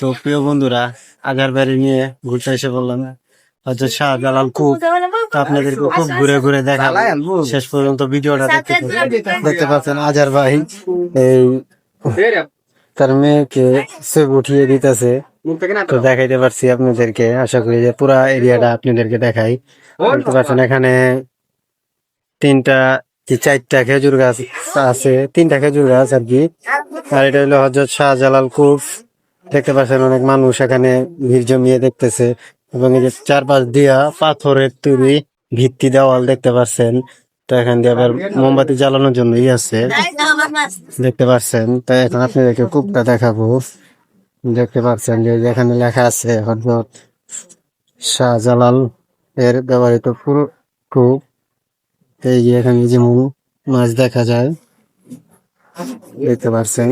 তো প্রিয় বন্ধুরা আগার বাড়ি নিয়ে ঘুরতে এসে বললাম হচ্ছে শাহজালাল খুব আপনাদেরকে ঘুরে ঘুরে দেখাবো। শেষ পর্যন্ত ভিডিওটা দেখতে দেখতে পাচ্ছেন আজার ভাই। এই তার মেয়েকে সেব উঠিয়ে দিতেছে। তো দেখাইতে পারছি আপনাদেরকে। আশা করি যে পুরা এরিয়াটা আপনাদেরকে দেখাই। দেখতে পাচ্ছেন এখানে তিনটা চারটা খেজুর গাছ আছে, তিনটা খেজুর গাছ আর কি। আর এটা হলো হজরত শাহজালাল কূপ দেখতে পাচ্ছেন অনেক মানুষ এখানে ভিড় জমিয়ে দেখতেছে। এবং এই যে চারপাশ দিয়া পাথরের তৈরি ভিত্তি দেওয়াল দেখতে পাচ্ছেন। তো এখান দিয়ে আবার মোমবাতি জ্বালানোর জন্য ই আছে। দেখতে পাচ্ছেন। তো এখন আপনাদেরকে কূপটা দেখাবো। দেখতে পাচ্ছেন যে এখানে লেখা আছে হজরত শাহজালাল এর ব্যবহৃত কূপ। এই যে এখানে যেমন মাছ দেখা যায়, দেখতে পাচ্ছেন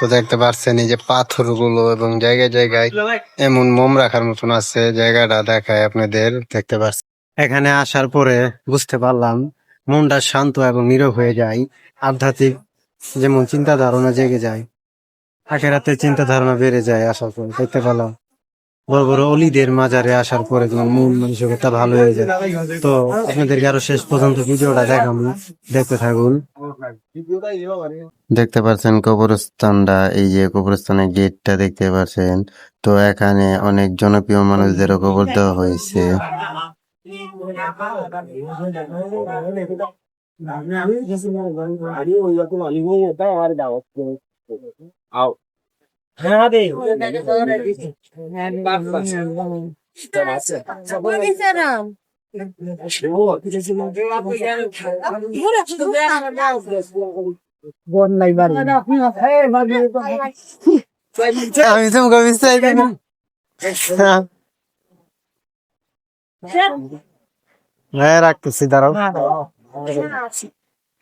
তো দেখতে পাচ্ছেন এই যে পাথরগুলো এবং জায়গায় জায়গায় এমন মোম রাখার মতন আছে, জায়গাটা দেখায় আপনাদের, দেখতে পাচ্ছেন এখানে আসার পরে বুঝতে পারলাম, মনটা শান্ত এবং নীরব হয়ে যায়, আধ্যাত্মিক যেমন চিন্তা ধারণা জেগে যায় আখেরাতে চিন্তা ধারণা বেড়ে যায় আসার পর, দেখতে পেলাম। বড় বড় অলিদের মাজারে আসার পরে তোমার মন মানসিকতা ভালো হয়ে যায়। তো আপনাদেরকে আরও শেষ পর্যন্ত ভিডিওটা দেখাবো। দেখতে থাকুন। দেখতে পাচ্ছেন কবরস্থানটা এই যে কবরস্থানের গেটটা দেখতে পাচ্ছেন তো এখানে অনেক জনপ্রিয় মানুষদেরও কবর দেওয়া হয়েছে। আমি তোমাকে বিশ্বাস করি না। হ্যাঁ রাখতেছি দাঁড়াও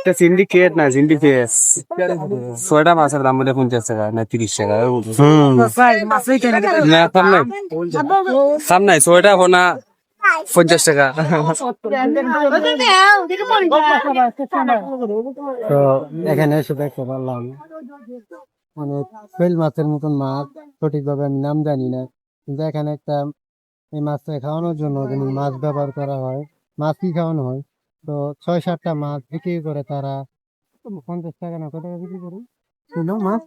রাফা সিন্ডিকেট না সিন্ডিকেট ছয়টা মাছের দাম বোধহয় পঞ্চাশ টাকা না তিরিশ টাকা না কম নাই। কম নাই ছয়টা হোনা পঞ্চাশ টাকা। তো এখানে এসে দেখতে পারলাম অনেক শৈল মাছের মতন মাছ সঠিকভাবে আমি নাম জানি না। কিন্তু এখানে একটা এই মাছটা খাওয়ানোর জন্য মাছ ব্যবহার করা হয়। মাছ কি খাওয়ানো হয়? তো ছয় সাতটা মাছ বিক্রি করে তারা পঞ্চাশ টাকা না কত টাকা বিক্রি করে? শুনো মাছ?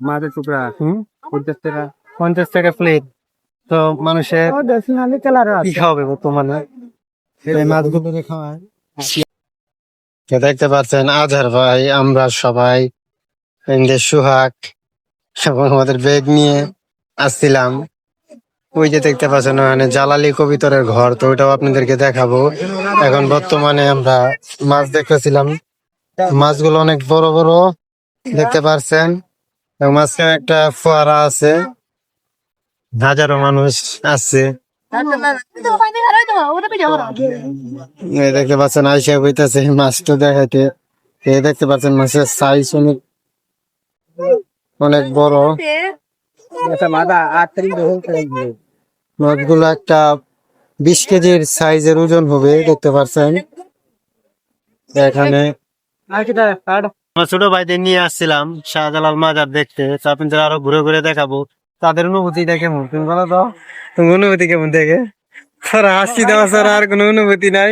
মাছের টুকরা। হুম? পঞ্চাশ টাকা। পঞ্চাশ টাকা প্লেট তো মানুষের কি খাওয়াবে বর্তমানে? এই মাছগুলো খাওয়ায়। দেখতে পাচ্ছেন আজহার ভাই আমরা সবাই সুহাগ এবং আমাদের ব্যাগ নিয়ে আসছিলাম। ওই যে দেখতে পাচ্ছেন মানে জালালি কবিতরের ঘর, তো ওইটাও আপনাদেরকে দেখাবো। এখন বর্তমানে আমরা মাছ দেখতেছিলাম। মাছগুলো অনেক বড় বড়, দেখতে পারছেন? মাঝখানে একটা ফোয়ারা আছে। হাজারো মানুষ আসছে দেখতে পাচ্ছেন, আইসা বইতেছে মাছটা দেখাইতে। এই দেখতে পাচ্ছেন মাছের সাইজ অনেক অনেক বড়। মাছগুলো একটা বিশ কেজির সাইজের ওজন হবে, দেখতে পাচ্ছেন এখানে আমার ছোট ভাইদের নিয়ে আসছিলাম শাহজালাল মাজার দেখতে। আপনাদের আরও ঘুরে ঘুরে দেখাবো। তাদের অনুভূতিটা কেমন তুমি বলো তো তুমি অনুভূতি কেমন দেখে? তারা হাসি দেওয়া ছাড়া আর কোনো অনুভূতি নাই।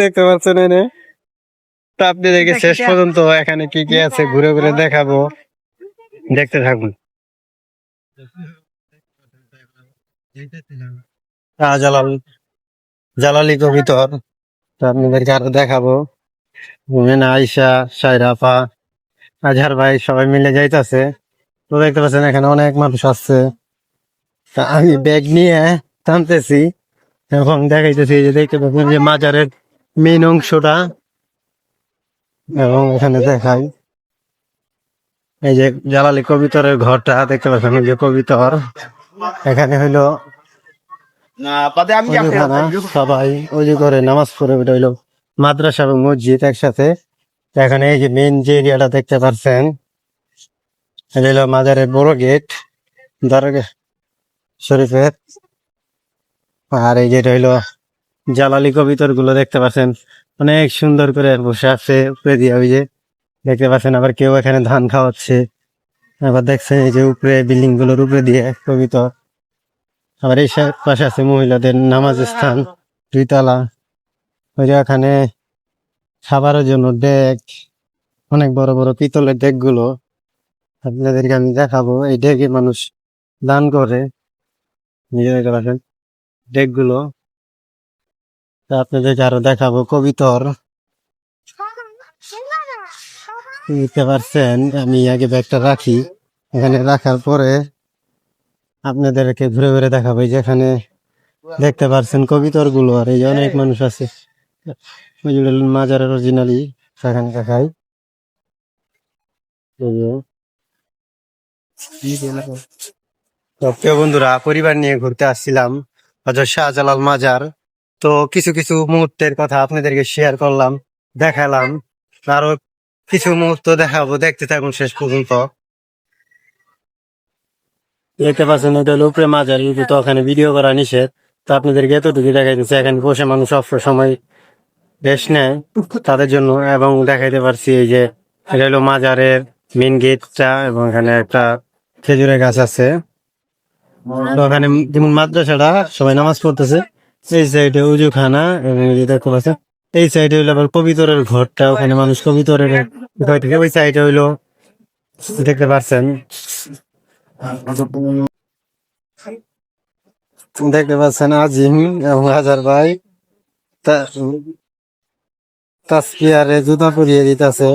দেখতে পাচ্ছেন এনে। তা আপনি দেখে শেষ পর্যন্ত এখানে কি কি আছে ঘুরে ঘুরে দেখাবো। দেখতে থাকুন। শাহজালাল জালালি কবিতর তো আপনাদেরকে আরও দেখাবো। মেনা আইসা সাইরাফা আজহার ভাই সবাই মিলে যাইতাছে। তো দেখতে পাচ্ছেন এখানে অনেক মানুষ আসছে। তা আমি ব্যাগ নিয়ে টানতেছি এবং দেখাইতেছি যে দেখতে পাচ্ছেন যে মাজারের মেন অংশটা। এবং এখানে দেখাই এই যে জালালি কবিতরের ঘরটা, দেখতে পাচ্ছেন যে কবিতর। এখানে হইল সবাই অজু করে নামাজ পড়ে ওটা হইল মাদ্রাসা এবং মসজিদ একসাথে। এখানে এই যে মেন যে এরিয়াটা দেখতে পাচ্ছেন এটা হলো মাজারের বড় গেট দরগা শরীফের। আর এই যেটা হইল জালালি কবিতরগুলো দেখতে পাচ্ছেন অনেক সুন্দর করে বসে আছে উপরে দিয়ে ওই যে দেখতে পাচ্ছেন আবার কেউ এখানে ধান খাওয়াচ্ছে। আবার দেখছেন এই যে উপরে বিল্ডিংগুলোর উপরে দিয়ে কবিতর আবার এই পাশে আছে মহিলাদের নামাজ স্থান, দুইতলা। ওই যে এখানে খাবারের জন্য ডেক অনেক বড় বড় পিতলের ডেকগুলো। আপনাদেরকে আমি দেখাবো, এই ডেকে মানুষ দান করে। নিজে দেখতে পাচ্ছেন ডেকগুলো। আপনাদেরকে আরও দেখাবো, কবিতর। বুঝতে পারছেন, আমি আগে ব্যাগটা রাখি। এখানে রাখার পরে আপনাদেরকে ঘুরে ঘুরে দেখাবো। এই যে এখানে দেখতে পারছেন কবিতরগুলো আর এই অনেক মানুষ আছে। হলো মাজারের অরিজিনালি সেখানে দেখাই। প্রিয় বন্ধুরা, পরিবার নিয়ে ঘুরতে আসছিলাম হজরত শাহজালাল মাজার। তো কিছু কিছু মুহূর্তের কথা আপনাদেরকে শেয়ার করলাম, দেখালাম। আরও কিছু মুহূর্ত দেখাবো, দেখতে থাকুন শেষ পর্যন্ত। দেখতে পাচ্ছেন হলো উপরে মাজার তো ওখানে ভিডিও করা নিষেধ। তো আপনাদেরকে এতটুকু দেখাই দিচ্ছে এখানে বসে মানুষ সব সময় রেস্ট নেয় তাদের জন্য, এবং দেখাইতে পারছি এই যে এটা হলো মাজারের মেন গেটটা এবং এখানে একটা খেজুরের গাছ আছে। তো ওখানে যেমন মাদ্রাসাটা, সবাই নামাজ পড়তেছে। এই সাইডে উজুখানা, এবং দেখতে পাচ্ছেন এই সাইডে হইল আবার কবিতরের ঘরটা ওখানে মানুষ কবিতরের ঘর থেকে ওই সাইডে হইল। দেখতে পাচ্ছেন দেখতে পাচ্ছেন আজিম এবং হাজার ভাই। তাসপিয়ারে জুতা পরিয়ে দিতেছে।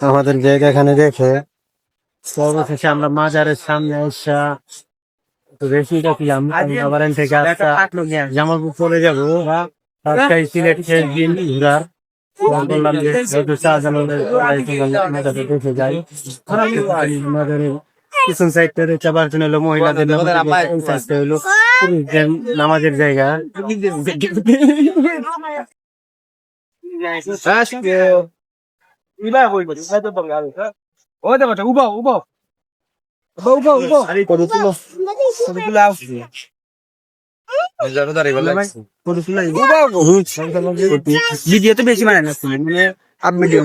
আমাদের ব্যাগ এখানে রেখে তো অবশেষে আমরা মাজারের সামনে এসা বেশি আবার এখান থেকে জামালপুর চলে যাব। আজকাল সিলেট শেষ দিন ঘুরার বললাম যে যেহেতু শাহজালালের দেখে যাই। মাজারের পিছন সাইডটা চাবার জন্য হলো মহিলাদের সাইডটা হলো নামাজের জায়গা। বেশি মানে না মানে আপ ভিডিও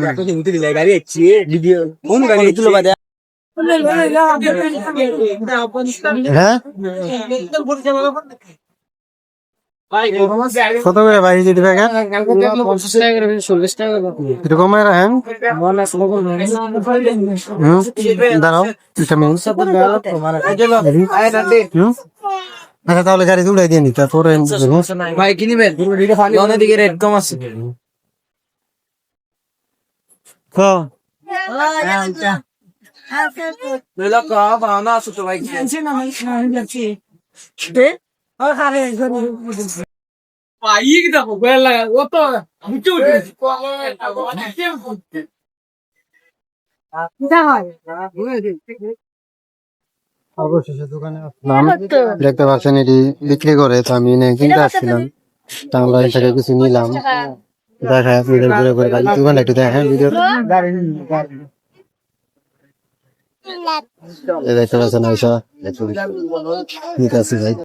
ভিডিও। কোন গাড়ি তুলো বাদে হ্যাঁ কত করে ব্যাগের পঞ্চাশ টাকা চল্লিশ টাকা রাখেন। দাঁড়াও? আচ্ছা তাহলে গাড়ি উড়াই দিয়ে নি তারপরে দেখব। ভাই কিনিবেন অনেক দিকে রেট কম আছে। ক অবশেষে দোকানে আসলাম। দেখতে পাচ্ছেন। এটি বিক্রি করে তো আমি এনে কিনতে আসছিলাম। তা আমরা থেকে কিছু নিলাম। দেখায় আপনাদের ঘুরে ঘুরে গাড়ি দোকান একটু দেখেন ভিডিও। দেখতে পাচ্ছেন আইসা ঠিক আছে ভাই।